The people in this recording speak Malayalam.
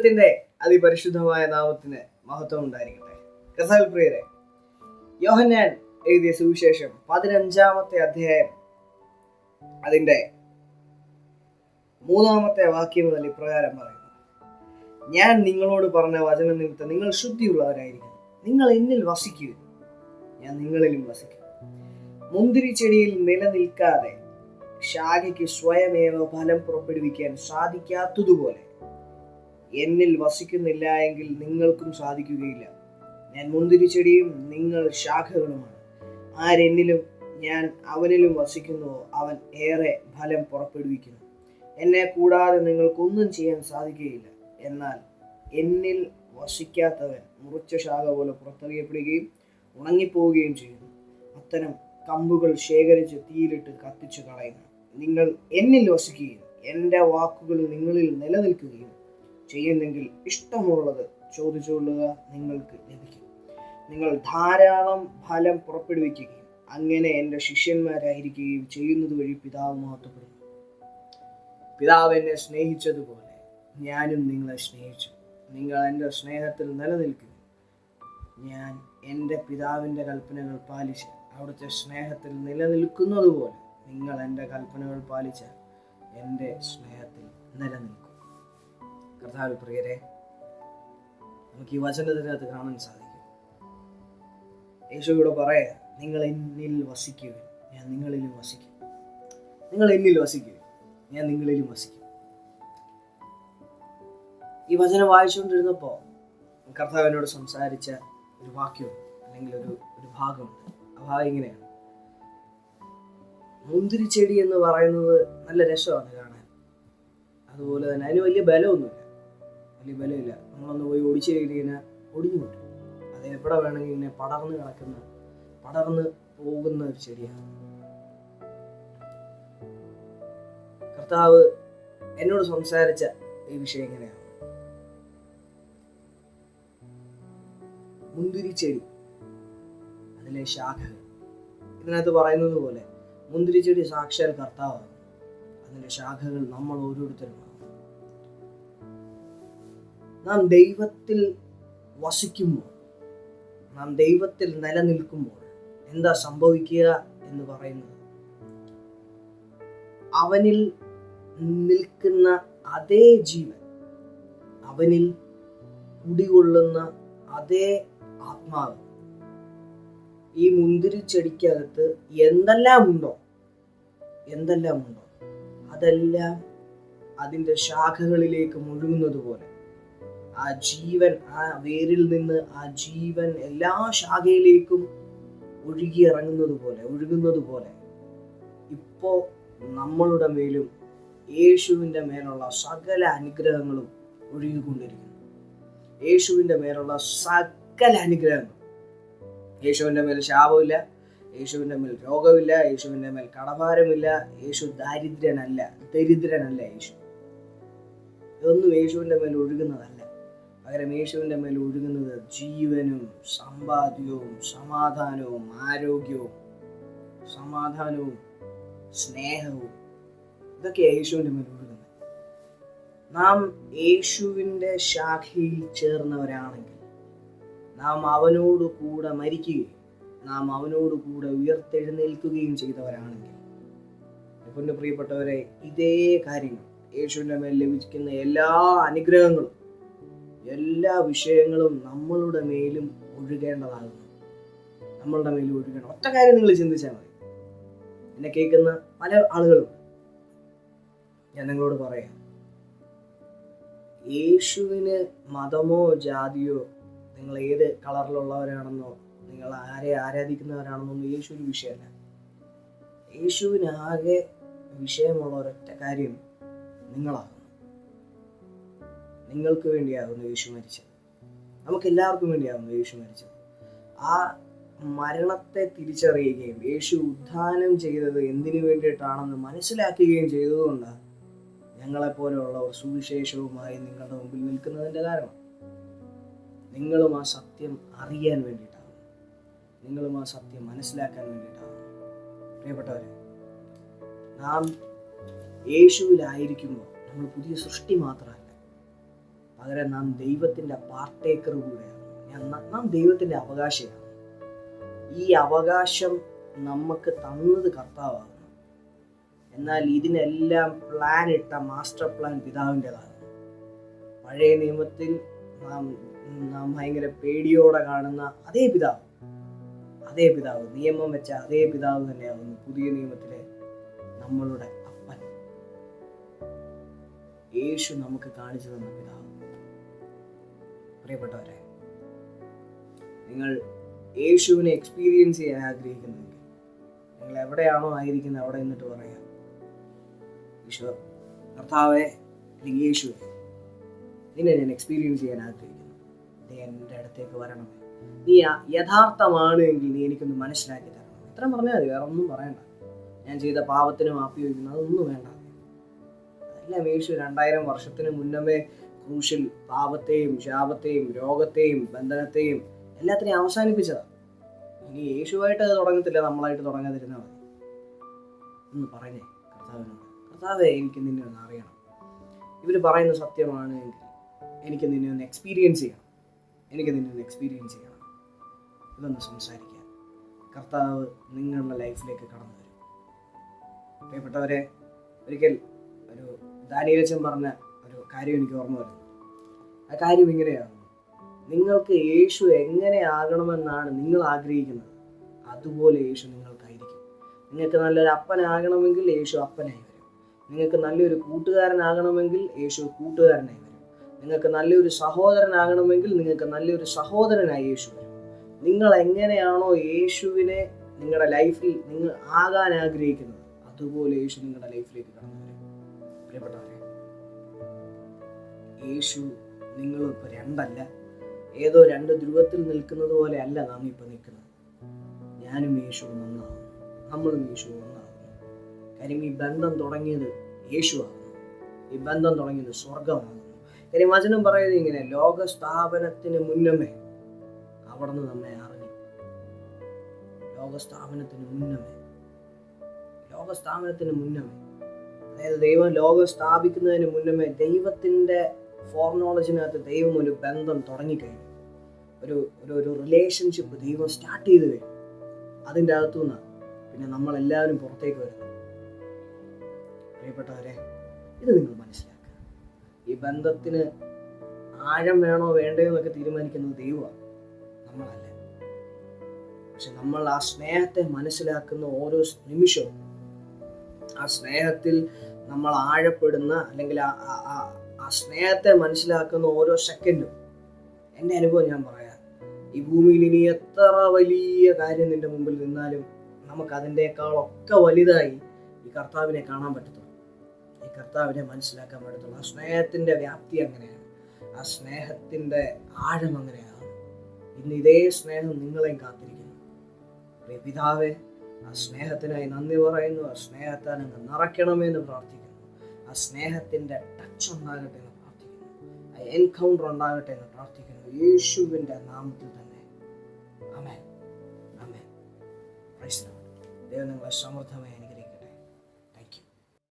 ദൈവത്തിന്റെ അതിപരിശുദ്ധമായ നാമത്തിന് മഹത്വം ഉണ്ടായിരിക്കട്ടെ. കസാൽ പ്രിയരെ യോഹന്നാൻ എഴുതിയ സുവിശേഷം പതിനഞ്ചാമത്തെ അധ്യായം അതിന്റെ മൂന്നാമത്തെ വാക്യം മുതൽ ഇപ്രകാരം പറയുന്നു. ഞാൻ നിങ്ങളോട് പറഞ്ഞ വചന നിമിത്തം നിങ്ങൾ ശുദ്ധിയുള്ളവരായിരിക്കും നിങ്ങൾ എന്നിൽ വസിക്കുക ഞാൻ നിങ്ങളിലും വസിക്കും. മുന്തിരി ചെടിയിൽ നിലനിൽക്കാതെ ശാഖയ്ക്ക് സ്വയമേവ ഫലം പുറപ്പെടുവിക്കാൻ സാധിക്കാത്തതുപോലെ എന്നിൽ വസിക്കുന്നില്ല എങ്കിൽ നിങ്ങൾക്കും സാധിക്കുകയില്ല. ഞാൻ മുന്തിരിച്ചെടിയും നിങ്ങൾ ശാഖകളുമാണ്. ആരെന്നിലും ഞാൻ അവനിലും വസിക്കുന്നുവോ അവൻ ഏറെ ഫലം പുറപ്പെടുവിക്കുന്നു. എന്നെ കൂടാതെ നിങ്ങൾക്കൊന്നും ചെയ്യാൻ സാധിക്കുകയില്ല. എന്നാൽ എന്നിൽ വസിക്കാത്തവൻ മുറിച്ച ശാഖ പോലെ പുറത്തറിയപ്പെടുകയും ഉണങ്ങിപ്പോവുകയും ചെയ്യുന്നു. അത്തരം കമ്പുകൾ ശേഖരിച്ച് തീയിലിട്ട് കത്തിച്ചു കളയുന്നു. നിങ്ങൾ എന്നിൽ വസിക്കുകയും എന്റെ വാക്കുകൾ നിങ്ങളിൽ നിലനിൽക്കുകയും ചെയ്യുന്നെങ്കിൽ ഇഷ്ടമുള്ളത് ചോദിച്ചുകൊള്ളുക നിങ്ങൾക്ക് ലഭിക്കും. നിങ്ങൾ ധാരാളം ഫലം പുറപ്പെടുവിക്കുകയും അങ്ങനെ എന്റെ ശിഷ്യന്മാരായിരിക്കുകയും ചെയ്യുന്നത് വഴി പിതാവ് മഹത്വപ്പെടുന്നു. പിതാവ് എന്നെ സ്നേഹിച്ചതുപോലെ ഞാനും നിങ്ങളെ സ്നേഹിച്ചു. നിങ്ങൾ എന്റെ സ്നേഹത്തിൽ നിലനിൽക്കുക ഞാൻ എന്റെ പിതാവിന്റെ കൽപ്പനകൾ പാലിച്ച് അവിടുത്തെ സ്നേഹത്തിൽ നിലനിൽക്കുന്നത് പോലെ നിങ്ങൾ എന്റെ കൽപ്പനകൾ പാലിച്ച് എന്റെ സ്നേഹത്തിൽ നിലനിൽക്കും. കർത്താവ് പ്രിയരെ നമുക്ക് ഈ വചനത്തിനകത്ത് കാണാൻ സാധിക്കും. യേശുവിടെ പറയാ നിങ്ങൾ എന്നിൽ വസിക്കുക ഞാൻ നിങ്ങളിലും വസിക്കും. നിങ്ങൾ എന്നിൽ വസിക്കുക ഞാൻ നിങ്ങളിലും വസിക്കും. ഈ വചനം വായിച്ചുകൊണ്ടിരുന്നപ്പോൾ കർത്താവിനോട് സംസാരിച്ച ഒരു വാക്യം അല്ലെങ്കിൽ ഒരു ഒരു ഭാഗമുണ്ട്. ആ ഭാഗം ഇങ്ങനെയാണ്. മുന്തിരിച്ചെടി എന്ന് പറയുന്നത് നല്ല രസമാണ് കാണാൻ. അതുപോലെ തന്നെ അതിന് വലിയ ബലമൊന്നുമില്ല. വലിയ ബലമില്ല നമ്മളൊന്ന് പോയി ഒടിച്ചു കഴിഞ്ഞാൽ ഒടിഞ്ഞു കിട്ടും അത് എവിടെ വേണമെങ്കിൽ ഇങ്ങനെ പടർന്ന് കിടക്കുന്ന പടർന്ന് പോകുന്ന ഒരു ചെടിയാണ്. കർത്താവ് എന്നോട് സംസാരിച്ച ഈ വിഷയം എങ്ങനെയാണ് മുന്തിരി ചെടി അതിലെ ശാഖകൾ. ഇതിനകത്ത് പറയുന്നത് പോലെ മുന്തിരി ചെടി സാക്ഷാൽ കർത്താവാണ്. അതിന്റെ ശാഖകൾ നമ്മൾ ഓരോരുത്തരുമാണ് നാം ദൈവത്തിൽ വസിക്കുമ്പോൾ നാം ദൈവത്തിൽ നിലനിൽക്കുമ്പോൾ എന്താ സംഭവിക്കുക എന്ന് പറയുന്നത്? അവനിൽ നിൽക്കുന്ന അതേ ജീവൻ അവനിൽ കുടികൊള്ളുന്ന അതേ ആത്മാവ് ഈ മുന്തിരി ചെടിക്കകത്ത് എന്തെല്ലാം ഉണ്ടോ? എന്തെല്ലാം ഉണ്ടോ? അതെല്ലാം അതിന്റെ ശാഖകളിലേക്ക് മുഴുകുന്നത് പോലെ ആ ജീവൻ ആ വേരിൽ നിന്ന് ആ ജീവൻ എല്ലാ ശാഖയിലേക്കും ഒഴുകി ഇറങ്ങുന്നത് പോലെ ഒഴുകുന്നത് പോലെ ഇപ്പോ നമ്മളുടെ മേലും യേശുവിന്റെ മേലുള്ള സകല അനുഗ്രഹങ്ങളും ഒഴുകിക്കൊണ്ടിരിക്കുന്നു. യേശുവിന്റെ മേലുള്ള സകല അനുഗ്രഹങ്ങളും. യേശുവിന്റെ മേൽ ശാപമില്ല യേശുവിന്റെ മേൽ രോഗമില്ല യേശുവിന്റെ മേൽ കടഭാരമില്ല യേശു ദാരിദ്ര്യനല്ല ദരിദ്രനല്ല യേശു. ഇതൊന്നും യേശുവിന്റെ മേൽ ഒഴുകുന്നതല്ല. പകരം യേശുവിന്റെ മേൽ ഒഴുകുന്നത് ജീവനും സമ്പാദ്യവും സമാധാനവും ആരോഗ്യവും സമാധാനവും സ്നേഹവും ഇതൊക്കെ യേശുവിന്റെ മേൽ ഒഴുകുന്നത്. നാം യേശുവിന്റെ ശാഖയിൽ ചേർന്നവരാണെങ്കിൽ നാം അവനോട് കൂടെ മരിക്കുകയും നാം അവനോട് കൂടെ ഉയർത്തെഴുന്നേൽക്കുകയും ചെയ്തവരാണെങ്കിൽ പ്രിയപ്പെട്ടവരെ ഇതേ കാര്യങ്ങൾ യേശുവിന്റെ മേൽ ലഭിക്കുന്ന എല്ലാ അനുഗ്രഹങ്ങളും എല്ലാ വിഷയങ്ങളും നമ്മളുടെ മേലും ഒഴുകേണ്ടതാകുന്നു. നമ്മളുടെ മേലും ഒഴുകണം. ഒറ്റ കാര്യം നിങ്ങൾ ചിന്തിച്ചാൽ മതി. എന്നെ കേൾക്കുന്ന പല ആളുകളും ഞാൻ നിങ്ങളോട് പറയാം. യേശുവിന് മതമോ ജാതിയോ നിങ്ങൾ ഏത് കളറിലുള്ളവരാണെന്നോ നിങ്ങൾ ആരെ ആരാധിക്കുന്നവരാണെന്നൊന്നും യേശു ഒരു വിഷയമല്ല യേശുവിനാകെ വിഷയമുള്ള ഒരൊറ്റ കാര്യം നിങ്ങളാകുന്നു നിങ്ങൾക്ക് വേണ്ടിയാകുന്നു യേശു മരിച്ചത്. നമുക്ക് എല്ലാവർക്കും വേണ്ടിയാകുന്നു യേശു മരിച്ചത്. ആ മരണത്തെ തിരിച്ചറിയുകയും യേശു ഉദ്ധാനം ചെയ്തത് എന്തിനു വേണ്ടിയിട്ടാണെന്ന് മനസ്സിലാക്കുകയും ചെയ്തതുകൊണ്ടാണ് ഞങ്ങളെപ്പോലെയുള്ളവർ സുവിശേഷവുമായി നിങ്ങളുടെ മുമ്പിൽ നിൽക്കുന്നതിന്റെ കാരണം നിങ്ങളും ആ സത്യം അറിയാൻ വേണ്ടിയിട്ടാണ്. നിങ്ങളും ആ സത്യം മനസ്സിലാക്കാൻ വേണ്ടിയിട്ടാണ്. പ്രിയപ്പെട്ടവരെ നാം യേശുവിലായിരിക്കുമ്പോൾ നമ്മൾ പുതിയ സൃഷ്ടി മാത്രമല്ല പകരം നാം ദൈവത്തിന്റെ പാർട്ടേക്കർ കൂടെയാണ് നാം ദൈവത്തിന്റെ അവകാശമാണ് ഈ അവകാശം നമുക്ക് തന്നത് കർത്താവാണ്. എന്നാൽ ഇതിനെല്ലാം പ്ലാൻ ഇട്ട മാസ്റ്റർ പ്ലാൻ പിതാവിന്റെതാണ്. പഴയ നിയമത്തിൽ നാം നാം ഭയങ്കര പേടിയോടെ കാണുന്ന അതേ പിതാവ്. അതേ പിതാവ് നിയമം വെച്ച അതേ പിതാവ് തന്നെയാകുന്നു പുതിയ നിയമത്തിലെ നമ്മളുടെ അപ്പൻ. യേശു നമുക്ക് കാണിച്ചു തന്ന പിതാവ്. പ്രിയപ്പെട്ടവരെ നിങ്ങൾ യേശുവിനെ എക്സ്പീരിയൻസ് ചെയ്യാൻ ആഗ്രഹിക്കുന്നെങ്കിൽ നിങ്ങൾ എവിടെയാണോ ആയിരിക്കുന്നത് അവിടെ നിന്നിട്ട് പറയാം. ഈശോ കർത്താവെ അല്ലെങ്കിൽ യേശുവെ നിന്നെ ഞാൻ എക്സ്പീരിയൻസ് ചെയ്യാൻ ആഗ്രഹിക്കുന്നു. നീ എന്റെ അടുത്തേക്ക് വരണം നീ യഥാർത്ഥമാണ് എങ്കിൽ നീ എനിക്കൊന്ന് മനസ്സിലാക്കി തരണം. ഇത്രയും പറഞ്ഞാൽ മതി വേറെ ഒന്നും പറയണ്ട. ഞാൻ ചെയ്ത പാപത്തിന് മാപ്പി വയ്ക്കുന്നു അതൊന്നും വേണ്ട. അതെല്ലാം യേശു രണ്ടായിരം വർഷത്തിന് മുന്നമേ ക്രൂശിൽ പാപത്തെയും ശാപത്തെയും രോഗത്തെയും ബന്ധനത്തെയും എല്ലാത്തിനെയും അവസാനിപ്പിച്ചതാണ് ഇനി യേശുവായിട്ട് അത് തുടങ്ങത്തില്ല നമ്മളായിട്ട് തുടങ്ങാതിരുന്നാൽ മതി. ഒന്ന് പറഞ്ഞേ കർത്താവിനോട്. കർത്താവെ എനിക്ക് നിന്നെ ഒന്ന് അറിയണം. ഇവർ പറയുന്ന സത്യമാണ് എങ്കിൽ എനിക്ക് നിന്നെ ഒന്ന് എക്സ്പീരിയൻസ് ചെയ്യണം. എനിക്ക് നിന്നെ ഒന്ന് എക്സ്പീരിയൻസ് ചെയ്യണം. ഇതൊന്ന് സംസാരിക്കുക കർത്താവ് നിങ്ങളുടെ ലൈഫിലേക്ക് കടന്നു വരും. പ്രിയപ്പെട്ടവരെ ഒരിക്കൽ ഒരു ദാനീരച്ചൻ പറഞ്ഞ കാര്യം എനിക്ക് ഓർമ്മ വരുന്നു. ആ കാര്യം ഇങ്ങനെയാണ്. നിങ്ങൾക്ക് യേശു എങ്ങനെ ആകണമെന്നാണ് നിങ്ങൾ ആഗ്രഹിക്കുന്നത്? അതുപോലെ യേശു നിങ്ങൾക്കായിരിക്കും. നിങ്ങൾക്ക് നല്ലൊരു അപ്പനാകണമെങ്കിൽ യേശു അപ്പനായി വരും. നിങ്ങൾക്ക് നല്ലൊരു കൂട്ടുകാരനാകണമെങ്കിൽ യേശു കൂട്ടുകാരനായി വരും. നിങ്ങൾക്ക് നല്ലൊരു സഹോദരനാകണമെങ്കിൽ നിങ്ങൾക്ക് നല്ലൊരു സഹോദരനായി യേശു വരും. നിങ്ങൾ എങ്ങനെയാണോ യേശുവിനെ നിങ്ങളുടെ ലൈഫിൽ നിങ്ങൾ ആകാൻ ആഗ്രഹിക്കുന്നത് അതുപോലെ യേശു നിങ്ങളുടെ ലൈഫിലേക്ക് കടന്നു വരും. പ്രിയപ്പെട്ടവരെ യേശു നിങ്ങളിപ്പോൾ രണ്ടല്ല. ഏതോ രണ്ട് ധ്രുവത്തിൽ നിൽക്കുന്നത് പോലെ അല്ല നാം ഇപ്പം നിൽക്കുന്നത്. ഞാനും യേശുവും ഒന്നാകുന്നു. നമ്മളും യേശുവും ഒന്നാകുന്നു. കാര്യം ഈ ബന്ധം തുടങ്ങിയത് യേശുവാകുന്നു ഈ ബന്ധം തുടങ്ങിയത് സ്വർഗമാകുന്നു കാര്യം വചനം പറയുന്നത് ഇങ്ങനെ ലോക സ്ഥാപനത്തിന് മുന്നമേ അവിടുന്ന് നമ്മെ അറിഞ്ഞു. ലോക സ്ഥാപനത്തിന് മുന്നമേ. ലോക സ്ഥാപനത്തിന് മുന്നമേ. അതായത് ദൈവം ലോകം സ്ഥാപിക്കുന്നതിന് മുന്നമേ ദൈവത്തിന്റെ ഫോർനോളജിനകത്ത് ദൈവം ഒരു ബന്ധം തുടങ്ങിക്കഴിഞ്ഞു. ഒരു ഒരു ഒരു റിലേഷൻഷിപ്പ് ദൈവം സ്റ്റാർട്ട് ചെയ്ത് കഴിഞ്ഞു. അതിന്റെ അകത്തു നിന്നാണ് പിന്നെ നമ്മളെല്ലാവരും പുറത്തേക്ക് വരുന്നു പ്രിയപ്പെട്ടവരെ ഇത് നിങ്ങൾ മനസ്സിലാക്കുക. ഈ ബന്ധത്തിന് ആഴം വേണോ വേണ്ടയോ എന്നൊക്കെ തീരുമാനിക്കുന്നത് ദൈവമാണ്. നമ്മളല്ല. പക്ഷെ നമ്മൾ ആ സ്നേഹത്തെ മനസ്സിലാക്കുന്ന ഓരോ നിമിഷവും ആ സ്നേഹത്തിൽ നമ്മൾ ആഴപ്പെടുന്ന അല്ലെങ്കിൽ ആ ആ- സ്നേഹത്തെ മനസ്സിലാക്കുന്ന ഓരോ സെക്കൻഡും എന്റെ അനുഭവം ഞാൻ പറയാം. ഈ ഭൂമിയിൽ ഇനി എത്ര വലിയ കാര്യം നിന്റെ മുമ്പിൽ നിന്നാലും നമുക്ക് അതിന്റെക്കാളൊക്കെ വലുതായി ഈ കർത്താവിനെ കാണാൻ പറ്റത്തുള്ളൂ. ഈ കർത്താവിനെ മനസ്സിലാക്കാൻ പറ്റത്തുള്ളൂ. ആ സ്നേഹത്തിന്റെ വ്യാപ്തി അങ്ങനെയാണ്. ആ സ്നേഹത്തിന്റെ ആഴം അങ്ങനെയാണ്. ഇന്ന് ഇതേ സ്നേഹം നിങ്ങളെയും കാത്തിരിക്കുന്നു. പിതാവേ ആ സ്നേഹത്തിനായി നന്ദി പറയുന്നു. ആ സ്നേഹത്താൽ അങ്ങ് നിറയ്ക്കണമെന്ന് പ്രാർത്ഥിക്കുന്നു. ആ സ്നേഹത്തിന്റെ ടച്ച് ഉണ്ടാകട്ടെ എന്ന് പ്രാർത്ഥിക്കുന്നു. ആ എൻകൗണ്ടർ ഉണ്ടാകട്ടെ എന്ന് പ്രാർത്ഥിക്കുന്നു. യേശുവിന്റെ നാമത്തിൽ തന്നെ. അമേ അമേ ദൈവം നിങ്ങളെ സമൃദ്ധമായി